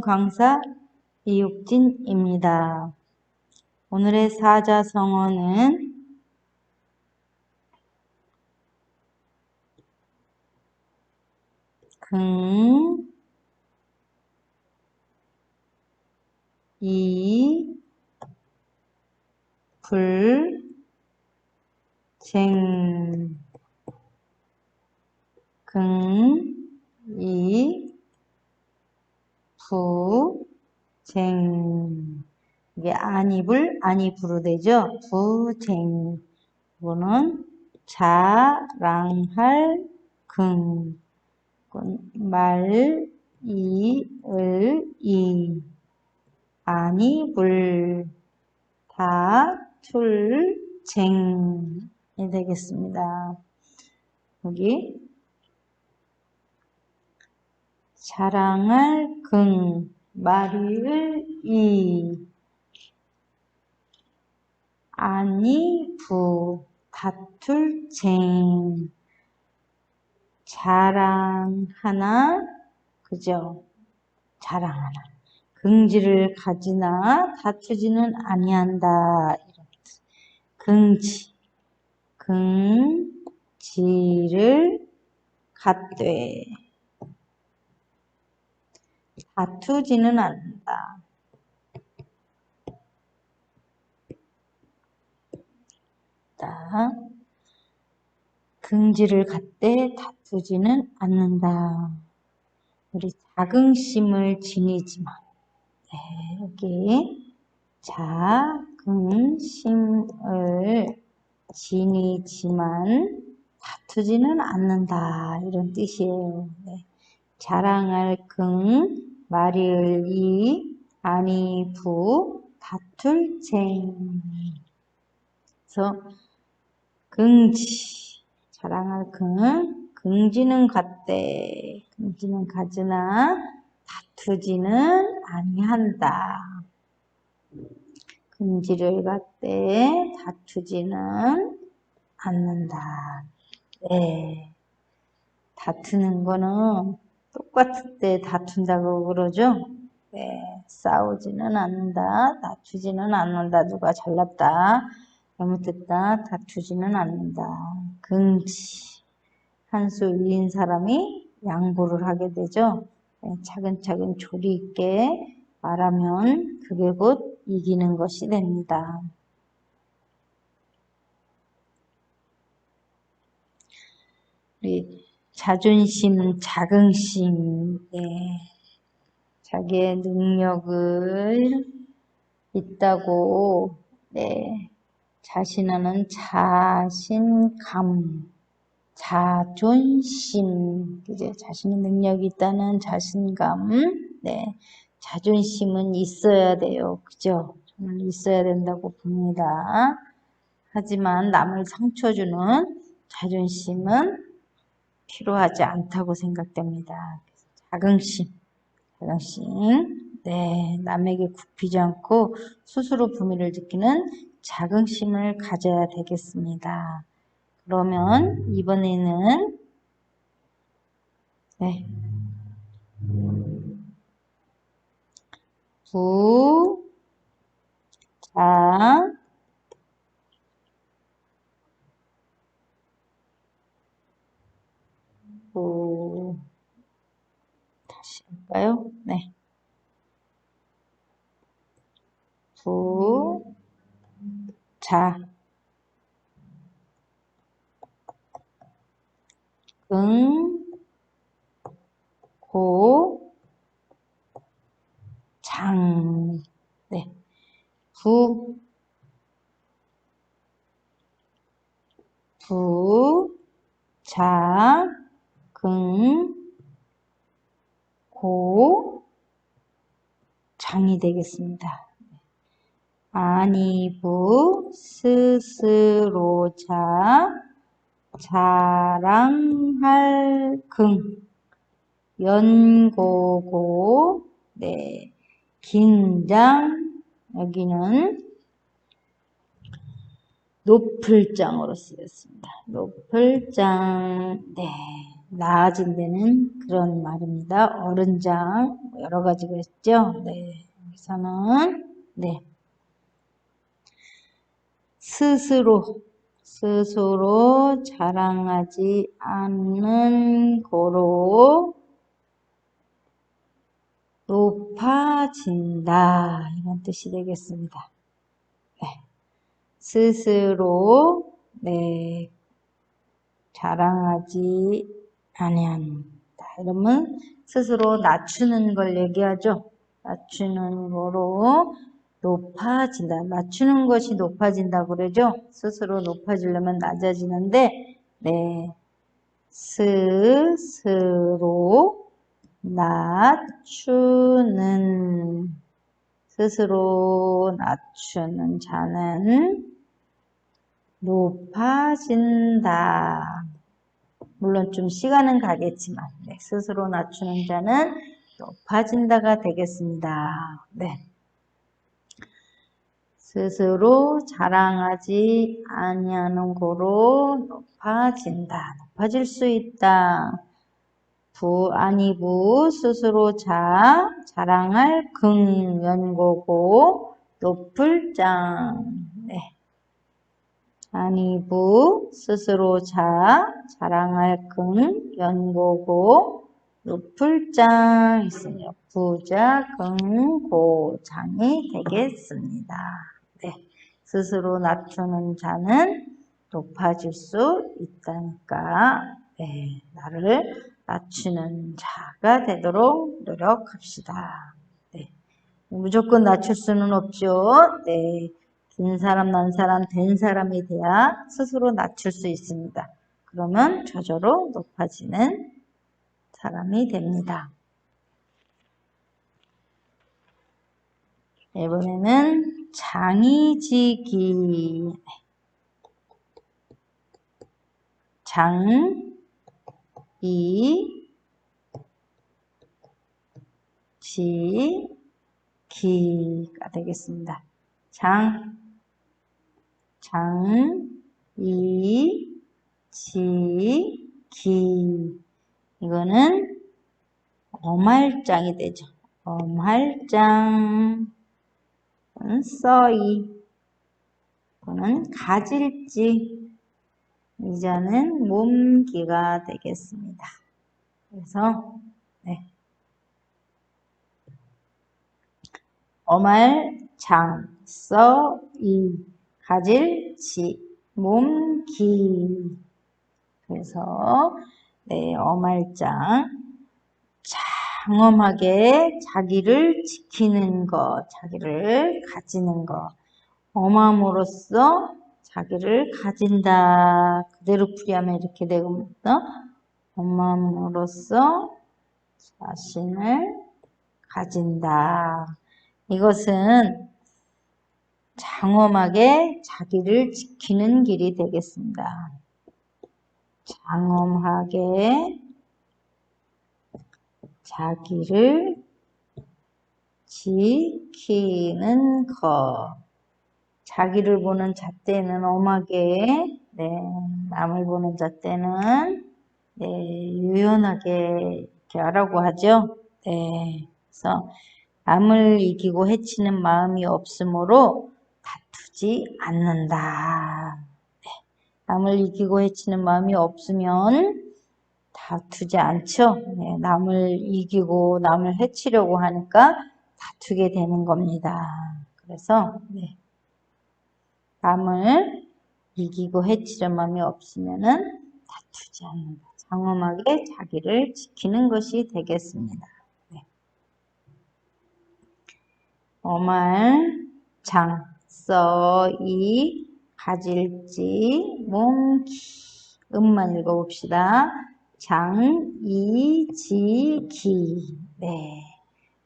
강사 이육진입니다. 오늘의 사자성어는 근, 이, 불, 쟁, 근, 이, 부, 쟁. 이게 안이불, 안이부로 되죠? 부쟁. 이거는 자랑할 근. 말, 이, 을, 이. 안이불. 다 툴, 쟁이 되겠습니다. 여기 자랑할 근, 말을 이, 아니 부, 다툴 쟁, 자랑하나, 그죠? 자랑하나. 긍지를 가지나 다투지는 아니한다. 긍지, 긍지를 갖되. 다투지는 않는다. 자, 긍지를 갖되 다투지는 않는다. 우리 자긍심을 지니지만, 네, 여기 자긍심을 지니지만 다투지는 않는다 이런 뜻이에요. 네. 자랑할 긍 말이을 이 아니 부 다툴 쟁. 그래서 긍지 자랑할 긍 긍지는 같대. 긍지는 가지나 다투지는 아니한다. 긍지를 갖대. 다투지는 않는다. 네. 다투는 거는 똑같을 때 다툰다고 그러죠. 네, 싸우지는 않는다. 다투지는 않는다. 누가 잘났다. 잘못했다. 다투지는 않는다. 긍지. 한수 위인 사람이 양보를 하게 되죠. 네, 차근차근 조리 있게 말하면 그게 곧 이기는 것이 됩니다. 우리 자존심, 자긍심, 네. 자기의 능력을 있다고, 네. 자신하는 자신감, 자존심, 그죠? 자신의 능력이 있다는 자신감, 네. 자존심은 있어야 돼요. 그죠? 정말 있어야 된다고 봅니다. 하지만 남을 상처 주는 자존심은 필요하지 않다고 생각됩니다. 자긍심, 자긍심, 네, 남에게 굽히지 않고 스스로 부미를 느끼는 자긍심을 가져야 되겠습니다. 그러면 이번에는 네, 부, 자, 부 다시 할까요? 네. 부, 자, 응, 고, 장, 네. 부, 부, 자, 근, 고, 장이 되겠습니다. 아니부, 스스로 자, 자랑할 근, 연고고, 네, 긴장, 여기는 높을 장으로 쓰였습니다. 높을 장, 네. 나아진 다는 그런 말입니다. 어른장 여러 가지가 있죠. 네, 여기서는 네 스스로 스스로 자랑하지 않는 거로 높아진다 이런 뜻이 되겠습니다. 네. 스스로 네 자랑하지 아니한다. 이러면 스스로 낮추는 걸 얘기하죠. 낮추는 거로 높아진다. 낮추는 것이 높아진다 그러죠. 스스로 높아지려면 낮아지는데 네 스스로 낮추는 스스로 낮추는 자는 높아진다. 물론 좀 시간은 가겠지만 네, 스스로 낮추는 자는 높아진다가 되겠습니다. 네. 스스로 자랑하지 아니하는 고로 높아진다. 높아질 수 있다. 부 아니부 스스로 자 자랑할 긍 연고고 높을 장. 네. 아니부 스스로 자 자랑할 근 연고고 높을 장 있으며 부자 근고 장이 되겠습니다. 네, 스스로 낮추는 자는 높아질 수 있다니까 네, 나를 낮추는 자가 되도록 노력합시다. 네, 무조건 낮출 수는 없죠. 네, 긴 사람, 난 사람, 된 사람이 돼야 스스로 낮출 수 있습니다. 그러면 저절로 높아지는 사람이 됩니다. 이번에는 장이지기 장, 이, 지, 기가 되겠습니다. 장, 장, 이, 지, 기. 이거는 어말장이 되죠. 어말장. 써이. 이거는 가질지. 이자는 몸기가 되겠습니다. 그래서, 네. 어말장, 써이. 가질 지, 몸, 기. 그래서 네, 어말장 장엄하게 자기를 지키는 것, 자기를 가지는 것. 엄함으로써 자기를 가진다. 그대로 풀이하면 이렇게 되고 엄함으로써 자신을 가진다. 이것은 장엄하게 자기를 지키는 길이 되겠습니다. 장엄하게 자기를 지키는 것. 자기를 보는 잣대는 엄하게, 네, 남을 보는 잣대는, 네, 유연하게 이렇게 하라고 하죠. 네, 그래서 남을 이기고 해치는 마음이 없으므로 다투지 않는다. 네. 남을 이기고 해치는 마음이 없으면 다투지 않죠. 네. 남을 이기고 남을 해치려고 하니까 다투게 되는 겁니다. 그래서 네. 남을 이기고 해치려 마음이 없으면은 다투지 않는다. 장엄하게 자기를 지키는 것이 되겠습니다. 네. 어말 장 써이 가질지 몽기 음만 읽어봅시다. 장, 이, 지, 기. 네.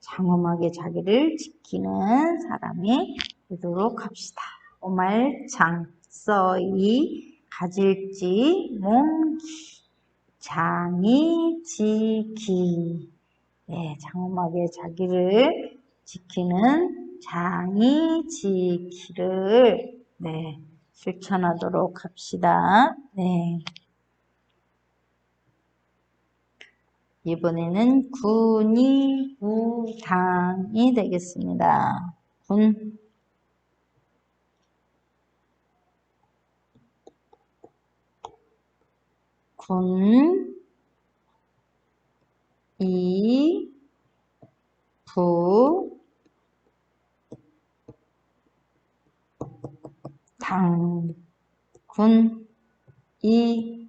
장엄하게 자기를 지키는 사람이 되도록 합시다. 오말 장, 써이, 가질지, 몽기, 장이, 지, 기. 네, 장엄하게 자기를 지키는 장이 지키를 네, 실천하도록 합시다. 네. 이번에는 군이 부당이 되겠습니다. 군 군, 이, 부, 당, 군, 이,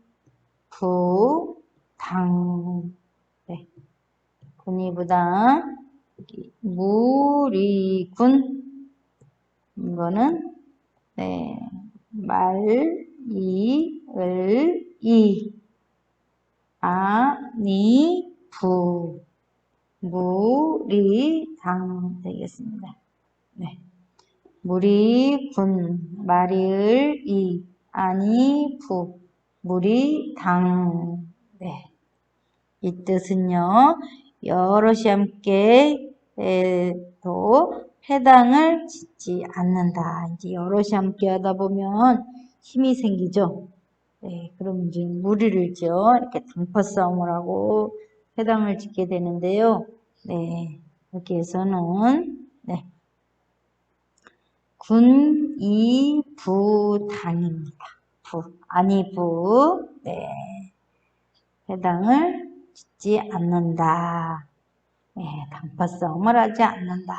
부, 당. 네. 군이부당, 무리군. 이거는, 네. 말, 이, 을, 이. 아, 니, 부. 무리당 되겠습니다. 네. 무리군, 말이을, 이. 아니, 부. 무리당. 네. 이 뜻은요, 여럿이 함께 또 해당을 짓지 않는다. 이제 여럿이 함께 하다 보면 힘이 생기죠. 네, 그럼 이제 무리를 지어 이렇게 당파 싸움을 하고 해당을 짓게 되는데요. 네, 여기에서는 네, 군, 이, 부, 당입니다. 부, 아니, 부, 네, 해당을 짓지 않는다. 네, 싸움을 하지 않는다.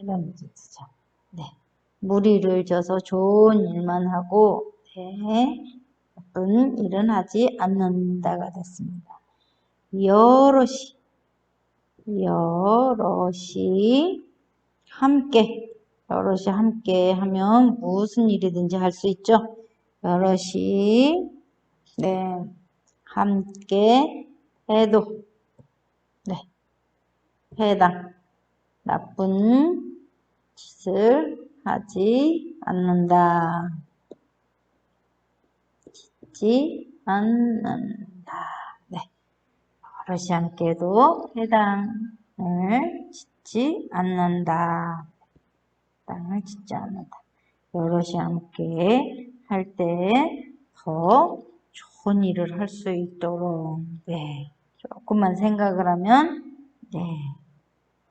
이런 뜻이죠. 네, 무리를 져서 좋은 일만 하고, 네, 나쁜 일은 하지 않는다가 됐습니다. 여럿이, 여럿이 함께, 여럿이 함께 하면 무슨 일이든지 할 수 있죠. 여럿이, 네, 함께 해도, 네, 해당, 나쁜 짓을 하지 않는다. 짓지 않는다. 네. 버릇이 함께도 해당을 짓지 않는다. 해당을 짓지 않는다. 여럿이 함께 할 때 더 좋은 일을 할 수 있도록 네. 조금만 생각을 하면 네.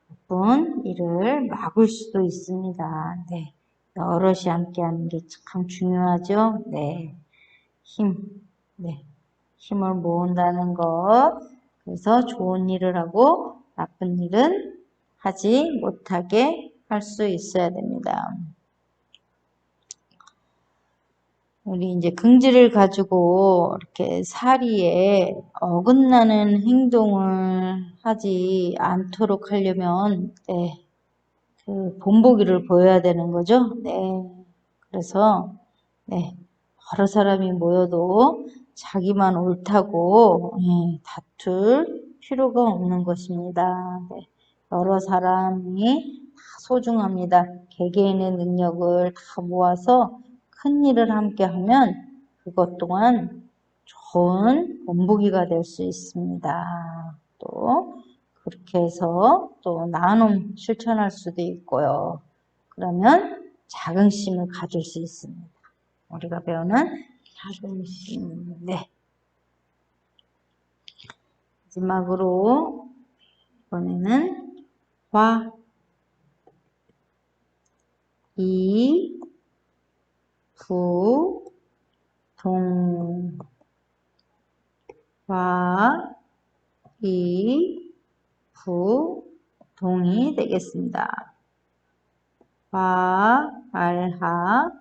나쁜 일을 막을 수도 있습니다. 네. 여럿이 함께 하는 게 참 중요하죠. 네. 힘, 네. 힘을 모은다는 것. 그래서 좋은 일을 하고 나쁜 일은 하지 못하게 할 수 있어야 됩니다. 우리 이제 긍지를 가지고 이렇게 사리에 어긋나는 행동을 하지 않도록 하려면, 네, 그 본보기를 보여야 되는 거죠. 네. 그래서, 네, 여러 사람이 모여도 자기만 옳다고 예, 다툴 필요가 없는 것입니다. 네. 여러 사람이 다 소중합니다. 개개인의 능력을 다 모아서 큰 일을 함께 하면 그것 또한 좋은 본보기가 될 수 있습니다. 또 그렇게 해서 또 나눔 실천할 수도 있고요. 그러면 자긍심을 가질 수 있습니다. 우리가 배우는 자존심. 네. 마지막으로 이번에는 화, 이, 부, 동, 화, 이, 부, 동이 되겠습니다. 화, 알하,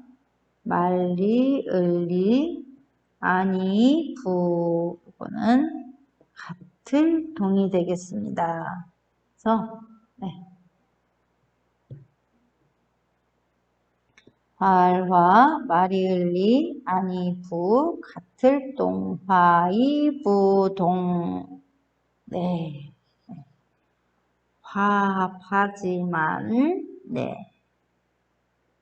말리, 을리, 아니, 부. 이거는 같을 동이 되겠습니다. 그래서, 네. 알화, 말이을리, 아니, 부, 같을 동, 화이, 부, 동. 네. 화합하지만, 네.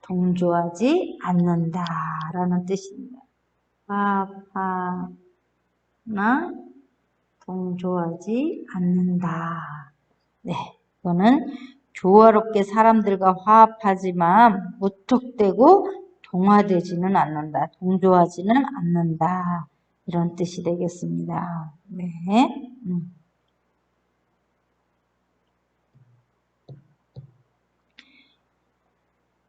동조하지 않는다라는 뜻입니다. 화합하나 동조하지 않는다. 네, 그거는 조화롭게 사람들과 화합하지만 무턱대고 동화되지는 않는다. 동조하지는 않는다. 이런 뜻이 되겠습니다. 네. 음.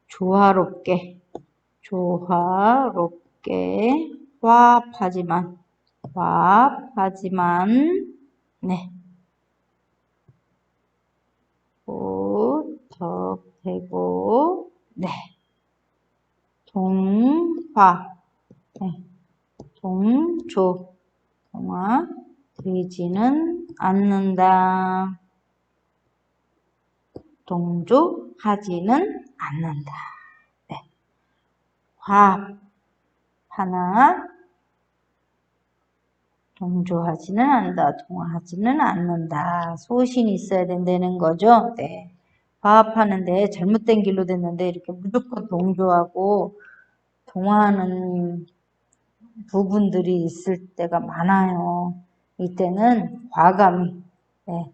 조화롭게, 조화롭게, 화합하지만, 화합하지만, 네. 부탁되고, 네. 동화, 네. 동조, 동화, 되지는 않는다. 동조하지는 않는다. 네. 화합, 하나, 동조하지는 않는다. 동화하지는 않는다. 소신이 있어야 된다는 거죠. 네. 화합하는데 잘못된 길로 됐는데 이렇게 무조건 동조하고 동화하는 부분들이 있을 때가 많아요. 이때는 과감히, 네,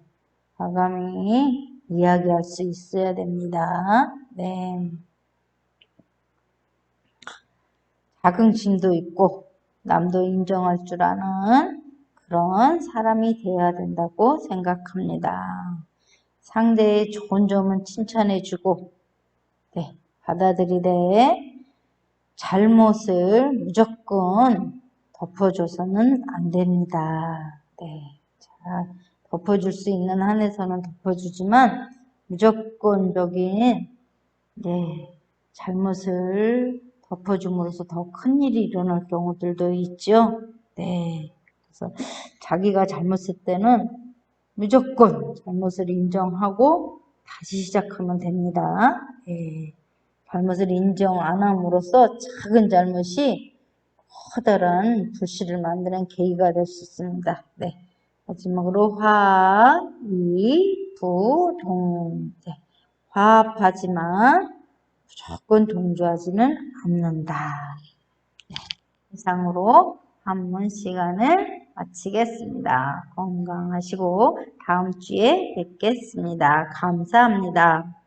과감히 이야기할 수 있어야 됩니다. 네. 자긍심도 있고 남도 인정할 줄 아는 그런 사람이 되어야 된다고 생각합니다. 상대의 좋은 점은 칭찬해주고 네, 받아들이되 잘못을 무조건 덮어줘서는 안 됩니다. 네, 자, 덮어줄 수 있는 한에서는 덮어주지만 무조건적인 네, 잘못을 덮어줌으로써 더 큰 일이 일어날 경우들도 있죠. 네. 그래서 자기가 잘못했을 때는 무조건 잘못을 인정하고 다시 시작하면 됩니다. 네. 잘못을 인정 안 함으로써 작은 잘못이 커다란 불씨를 만드는 계기가 될 수 있습니다. 네. 마지막으로 화, 이, 부, 동. 네. 화합하지만 무조건 동조하지는 않는다. 네. 이상으로 한문 시간을 마치겠습니다. 건강하시고 다음 주에 뵙겠습니다. 감사합니다.